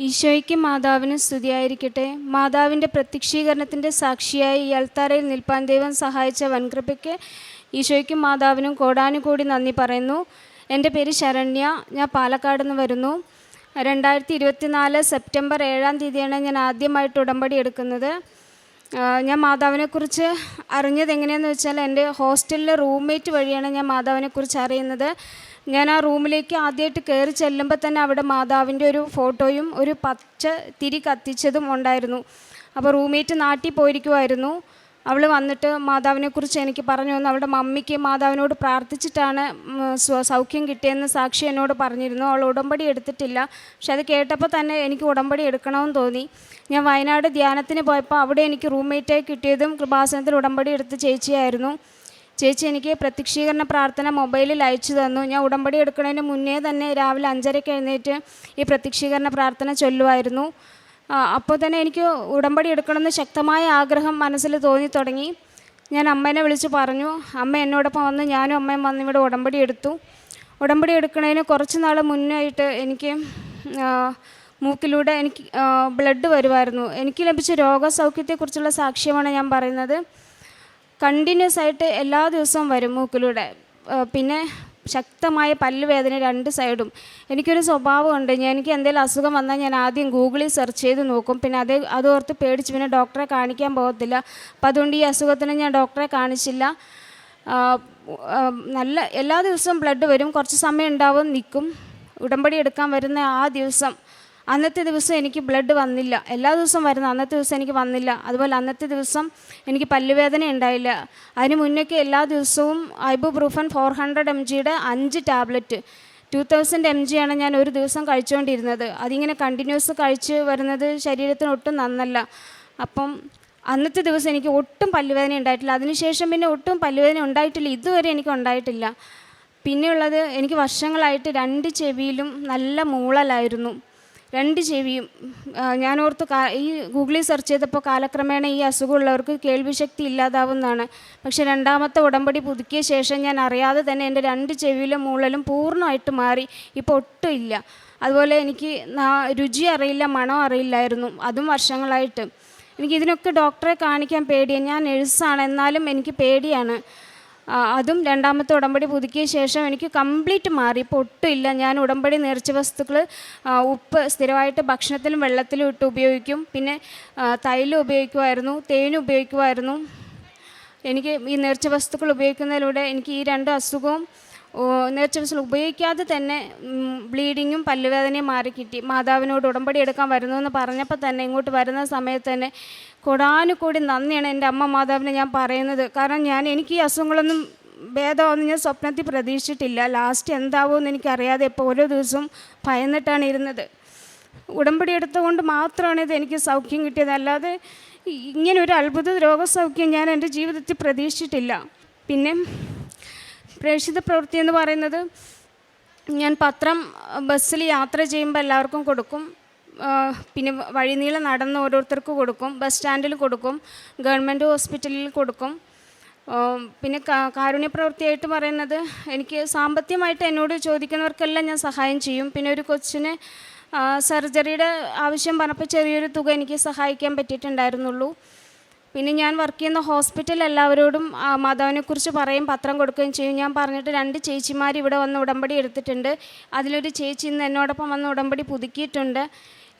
ഈശോയ്ക്കും മാതാവിന് സ്തുതിയായിരിക്കട്ടെ. മാതാവിന്റെ പ്രത്യക്ഷീകരണത്തിന്റെ സാക്ഷിയായി ഈ അൽത്താരയിൽ നിൽപ്പാൻ ദൈവം സഹായിച്ച വൻകൃപയ്ക്ക് ഈശോയ്ക്കും മാതാവിനും കോടാനുകൂടി നന്ദി പറയുന്നു. എന്റെ പേര് ശരണ്യ. ഞാൻ പാലക്കാട് നിന്ന് വരുന്നു. രണ്ടായിരത്തി ഇരുപത്തിനാല് സെപ്റ്റംബർ ഏഴാം തീയതിയാണ് ഞാൻ ആദ്യമായിട്ട് ഉടമ്പടി എടുക്കുന്നത്. ഞാൻ മാതാവിനെക്കുറിച്ച് അറിഞ്ഞത് എങ്ങനെയാണെന്ന് വെച്ചാൽ എന്റെ ഹോസ്റ്റലിലെ റൂംമേറ്റ് വഴിയാണ് ഞാൻ മാതാവിനെക്കുറിച്ച് അറിയുന്നത്. ഞാൻ ആ റൂമിലേക്ക് ആദ്യമായിട്ട് കയറി ചെല്ലുമ്പോൾ തന്നെ അവിടെ മാതാവിന്റെ ഒരു ഫോട്ടോയും ഒരു പച്ച തിരി കത്തിച്ചതും ഉണ്ടായിരുന്നു. അപ്പോൾ റൂംമേറ്റ് നാട്ടിൽ പോയിരിക്കുമായിരുന്നു അവൾ വന്നിട്ട് മാതാവിനെക്കുറിച്ച് എനിക്ക് പറഞ്ഞു തന്നു. അവളുടെ മമ്മിക്ക് മാതാവിനോട് പ്രാർത്ഥിച്ചിട്ടാണ് സൗഖ്യം കിട്ടിയെന്ന് സാക്ഷി എന്നോട് പറഞ്ഞിരുന്നു. അവൾ ഉടമ്പടി എടുത്തിട്ടില്ല. പക്ഷെ അത് കേട്ടപ്പോൾ തന്നെ എനിക്ക് ഉടമ്പടി എടുക്കണമെന്ന് തോന്നി. ഞാൻ വയനാട് ധ്യാനത്തിന് പോയപ്പോൾ അവിടെ എനിക്ക് റൂംമേറ്റായി കിട്ടിയതും കൃപാസനത്തിൽ ഉടമ്പടി എടുത്ത് ചേച്ചിയായിരുന്നു. ചേച്ചി എനിക്ക് പ്രത്യക്ഷീകരണ പ്രാർത്ഥന മൊബൈലിൽ അയച്ചു തന്നു. ഞാൻ ഉടമ്പടി എടുക്കുന്നതിന് മുന്നേ തന്നെ രാവിലെ അഞ്ചരയ്ക്ക് എഴുന്നേറ്റ് ഈ പ്രത്യക്ഷീകരണ പ്രാർത്ഥന ചൊല്ലുമായിരുന്നു. അപ്പോൾ തന്നെ എനിക്ക് ഉടമ്പടി എടുക്കണമെന്ന് ശക്തമായ ആഗ്രഹം മനസ്സിൽ തോന്നി തുടങ്ങി. ഞാൻ അമ്മേനെ വിളിച്ച് പറഞ്ഞു അമ്മ എന്നോടൊപ്പം വന്ന് ഞാനും അമ്മയും വന്ന് ഇവിടെ ഉടമ്പടി എടുത്തു. ഉടമ്പടി എടുക്കുന്നതിന് കുറച്ച് നാൾ മുന്നായിട്ട് എനിക്ക് മൂക്കിലൂടെ എനിക്ക് ബ്ലഡ് വരുമായിരുന്നു എനിക്ക് ലഭിച്ച രോഗസൗഖ്യത്തെക്കുറിച്ചുള്ള സാക്ഷ്യമാണ് ഞാൻ പറയുന്നത്. കണ്ടിന്യൂസ് ആയിട്ട് എല്ലാ ദിവസവും വരും മൂക്കിലൂടെ. പിന്നെ ശക്തമായ പല്ലുവേദന രണ്ട് സൈഡും. എനിക്കൊരു സ്വഭാവമുണ്ട്. ഞാൻ എനിക്ക് എന്തെങ്കിലും അസുഖം വന്നാൽ ഞാൻ ആദ്യം ഗൂഗിളിൽ സെർച്ച് ചെയ്ത് നോക്കും. പിന്നെ അതേ അതോർത്ത് പേടിച്ച് പിന്നെ ഡോക്ടറെ കാണിക്കാൻ പോകത്തില്ല. അപ്പം അതുകൊണ്ട് ഈ അസുഖത്തിന് ഞാൻ ഡോക്ടറെ കാണിച്ചില്ല. നല്ല എല്ലാ ദിവസവും ബ്ലഡ് വരും. കുറച്ച് സമയം ഉണ്ടാവും നിൽക്കും. ഉടമ്പടി എടുക്കാൻ വരുന്ന ആ ദിവസം അന്നത്തെ ദിവസം എനിക്ക് ബ്ലഡ് വന്നില്ല. എല്ലാ ദിവസവും വരുന്ന അന്നത്തെ ദിവസം എനിക്ക് വന്നില്ല. അതുപോലെ അന്നത്തെ ദിവസം എനിക്ക് പല്ലുവേദന ഉണ്ടായില്ല. അതിന് മുന്നേക്ക് എല്ലാ ദിവസവും ഐബുപ്രൂഫൻ ഫോർ ഹൺഡ്രഡ് എം ജിയുടെ അഞ്ച് ടാബ്ലറ്റ്. ടു തൗസൻഡ് എം ജിയാണ് ഞാൻ ഒരു ദിവസം കഴിച്ചുകൊണ്ടിരുന്നത്. അതിങ്ങനെ കണ്ടിന്യൂസ് കഴിച്ച് വരുന്നത് ശരീരത്തിന് ഒട്ടും നന്നല്ല. അപ്പം അന്നത്തെ ദിവസം എനിക്ക് ഒട്ടും പല്ലുവേദന ഉണ്ടായിട്ടില്ല. അതിനുശേഷം പിന്നെ ഒട്ടും പല്ലുവേദന ഉണ്ടായിട്ടില്ല. ഇതുവരെ എനിക്ക് ഉണ്ടായിട്ടില്ല. പിന്നെയുള്ളത് എനിക്ക് വർഷങ്ങളായിട്ട് രണ്ട് ചെവിയിലും നല്ല മൂളലായിരുന്നു. രണ്ട് ചെവിയും ഞാൻ ഓർത്ത് ഈ ഗൂഗിളിൽ സെർച്ച് ചെയ്തപ്പോൾ കാലക്രമേണ ഈ അസുഖമുള്ളവർക്ക് കേൾവിശക്തി ഇല്ലാതാവുന്നതാണ്. പക്ഷേ രണ്ടാമത്തെ ഉടമ്പടി പുതുക്കിയ ശേഷം ഞാൻ അറിയാതെ തന്നെ എന്റെ രണ്ട് ചെവിയിലും മൂളലും പൂർണമായിട്ട് മാറി. ഇപ്പോൾ ഒട്ടും ഇല്ല. അതുപോലെ എനിക്ക് രുചി അറിയില്ല മണം അറിയില്ലായിരുന്നു. അതും വർഷങ്ങളായിട്ട്. എനിക്ക് ഇതിനൊക്കെ ഡോക്ടറെ കാണിക്കാൻ പേടിയാണ് ഞാൻ നഴ്സാണ് എന്നാലും എനിക്ക് പേടിയാണ്. അതും രണ്ടാമത്തെ ഉടമ്പടി പുതുക്കിയ ശേഷം എനിക്ക് കംപ്ലീറ്റ് മാറി. ഇപ്പോൾ ഒട്ടുമില്ല ഞാൻ ഉടമ്പടി നേർച്ച വസ്തുക്കൾ ഉപ്പ് സ്ഥിരമായിട്ട് ഭക്ഷണത്തിലും വെള്ളത്തിലും ഇട്ട് ഉപയോഗിക്കും. പിന്നെ തൈലം ഉപയോഗിക്കുമായിരുന്നു തേൻ ഉപയോഗിക്കുമായിരുന്നു എനിക്ക് ഈ നേർച്ച വസ്തുക്കൾ ഉപയോഗിക്കുന്നതിലൂടെ എനിക്ക് ഈ രണ്ട് അസുഖവും ഓ, നേർച്ച വസ്തുക്കൾ ഉപയോഗിക്കാതെ തന്നെ ബ്ലീഡിങ്ങും പല്ലുവേദനയും മാറി കിട്ടി. മാതാവിനോട് ഉടമ്പടി എടുക്കാൻ വരുന്നു എന്ന് പറഞ്ഞപ്പോൾ തന്നെ ഇങ്ങോട്ട് വരുന്ന സമയത്ത് തന്നെ കൊടാനുകൂടി നന്ദിയാണ് എന്റെ അമ്മ മാതാവിനെ ഞാൻ പറയുന്നത്. കാരണം ഞാൻ എനിക്ക് ഈ അസുഖങ്ങളൊന്നും ഭേദമൊന്നും ഞാൻ സ്വപ്നത്തിൽ പ്രതീക്ഷിച്ചിട്ടില്ല. ലാസ്റ്റ് എന്താവുമെന്ന് എനിക്കറിയാതെ ഇപ്പോൾ ഓരോ ദിവസവും ഭയന്നിട്ടാണ് ഇരുന്നത്. ഉടമ്പടി എടുത്തുകൊണ്ട് മാത്രമാണ് ഇത് എനിക്ക് സൗഖ്യം കിട്ടിയത്. അല്ലാതെ ഇങ്ങനെ ഒരു അത്ഭുത രോഗസൗഖ്യം ഞാൻ എന്റെ ജീവിതത്തിൽ പ്രതീക്ഷിച്ചിട്ടില്ല. പിന്നെ പ്രേക്ഷിത പ്രവൃത്തി എന്ന് പറയുന്നത് ഞാൻ പത്രം ബസ്സിൽ യാത്ര ചെയ്യുമ്പോൾ എല്ലാവർക്കും കൊടുക്കും. പിന്നെ വഴിനീളം നടന്ന് ഓരോരുത്തർക്ക് കൊടുക്കും. ബസ് സ്റ്റാൻഡിൽ കൊടുക്കും. ഗവൺമെന്റ് ഹോസ്പിറ്റലിൽ കൊടുക്കും. പിന്നെ കാരുണ്യ പ്രവൃത്തിയായിട്ട് പറയുന്നത് എനിക്ക് സാമ്പത്തികമായിട്ട് എന്നോട് ചോദിക്കുന്നവർക്കെല്ലാം ഞാൻ സഹായം ചെയ്യും. പിന്നെ ഒരു കൊച്ചിന് സർജറിയുടെ ആവശ്യം പറഞ്ഞപ്പോൾ ചെറിയൊരു തുക എനിക്ക് സഹായിക്കാൻ പറ്റിയിട്ടുണ്ടായിരുന്നുള്ളൂ. പിന്നെ ഞാൻ വർക്ക് ചെയ്യുന്ന ഹോസ്പിറ്റൽ എല്ലാവരോടും മാതാവിനെക്കുറിച്ച് പറയും പത്രം കൊടുക്കുകയും ചെയ്യും. ഞാൻ പറഞ്ഞിട്ട് രണ്ട് ചേച്ചിമാർ ഇവിടെ വന്ന് ഉടമ്പടി എടുത്തിട്ടുണ്ട്. അതിലൊരു ചേച്ചി ഇന്ന് എന്നോടൊപ്പം വന്ന് ഉടമ്പടി പുതുക്കിയിട്ടുണ്ട്.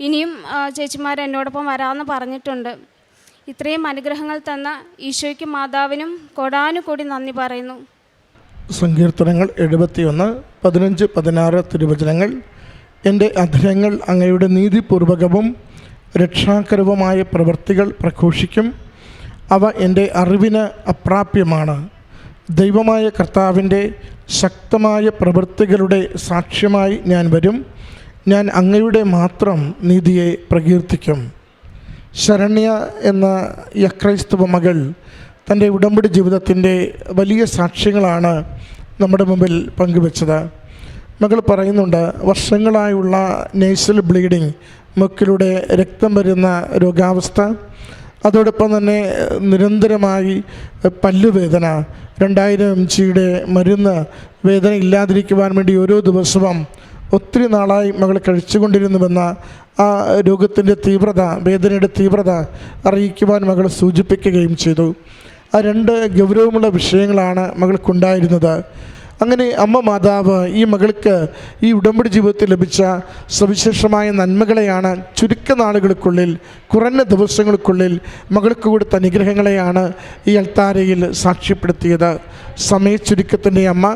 ഇനിയും ചേച്ചിമാർ എന്നോടൊപ്പം വരാമെന്ന് പറഞ്ഞിട്ടുണ്ട്. ഇത്രയും അനുഗ്രഹങ്ങൾ തന്ന ഈശോയ്ക്ക് മാതാവിനും കൊടാനുകൂടി നന്ദി പറയുന്നു. സങ്കീർത്തനങ്ങൾ എഴുപത്തിയൊന്ന് പതിനഞ്ച് പതിനാറ് തിരുവചനങ്ങൾ. എന്റെ അധരങ്ങൾ അങ്ങയുടെ നീതിപൂർവകവും രക്ഷാകരവുമായ പ്രവൃത്തികൾ പ്രഘോഷിക്കും. അവ എന്റെ അറിവിന് അപ്രാപ്യമാണ്. ദൈവമായ കർത്താവിന്റെ ശക്തമായ പ്രവൃത്തികളുടെ സാക്ഷ്യമായി ഞാൻ വരും. ഞാൻ അങ്ങയുടെ മാത്രം നീതിയെ പ്രകീർത്തിക്കും. ശരണ്യ എന്ന യക്രൈസ്തവ മകൾ തന്റെ ഉടമ്പടി ജീവിതത്തിന്റെ വലിയ സാക്ഷ്യങ്ങളാണ് നമ്മുടെ മുമ്പിൽ പങ്കുവച്ചത്. മകൾ പറയുന്നുണ്ട് വർഷങ്ങളായുള്ള നേസൽ ബ്ലീഡിങ് മുക്കിലൂടെ രക്തം വരുന്ന രോഗാവസ്ഥ അതോടൊപ്പം തന്നെ നിരന്തരമായി പല്ലുവേദന രണ്ടായിരം എം ജിയുടെ മരുന്ന് വേദന ഇല്ലാതിരിക്കുവാൻ വേണ്ടി ഓരോ ദിവസവും ഒത്തിരി നാളായി മകൾ കഴിച്ചുകൊണ്ടിരുന്നുവെന്ന ആ രോഗത്തിന്റെ തീവ്രത വേദനയുടെ തീവ്രത അറിയിക്കുവാൻ മകൾ സൂചിപ്പിക്കുകയും ചെയ്തു. ആ രണ്ട് ഗൗരവമുള്ള വിഷയങ്ങളാണ് മകൾക്കുണ്ടായിരുന്നത്. അങ്ങനെ അമ്മ മാതാവ് ഈ മകൾക്ക് ഈ ഉടമ്പടി ജീവിതത്തിൽ ലഭിച്ച സവിശേഷമായ നന്മകളെയാണ് ചുരുക്ക നാളുകൾക്കുള്ളിൽ കുറഞ്ഞ ദിവസങ്ങൾക്കുള്ളിൽ മകൾക്ക് കൊടുത്ത അനുഗ്രഹങ്ങളെയാണ് ഈ അൽത്താരയിൽ സാക്ഷ്യപ്പെടുത്തിയത്. സമയച്ചുരുക്കത്തിന്റെ അമ്മ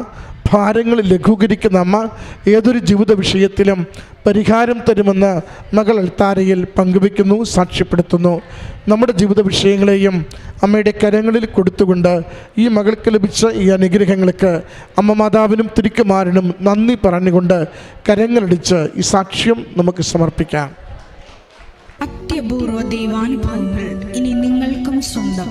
ഭാരങ്ങൾ ലഘൂകരിക്കുന്ന അമ്മ ഏതൊരു ജീവിത വിഷയത്തിലും പരിഹാരം തരുമെന്ന് മകൾ അൽത്താരയിൽ പങ്കുവയ്ക്കുന്നു സാക്ഷ്യപ്പെടുത്തുന്നു. നമ്മുടെ ജീവിത വിഷയങ്ങളെയും അമ്മയുടെ കരങ്ങളിൽ കൊടുത്തുകൊണ്ട് ഈ മകൾക്ക് ലഭിച്ച ഈ അനുഗ്രഹങ്ങൾക്ക് അമ്മ മാതാവിനും തിരിക്കുമാരനും നന്ദി പറഞ്ഞുകൊണ്ട് കരങ്ങളടിച്ച് ഈ സാക്ഷ്യം നമുക്ക് സമർപ്പിക്കാം. അത്യപൂർവ ദൈവാനുഭവങ്ങൾ ഇനി നിങ്ങൾക്കും സ്വന്തം.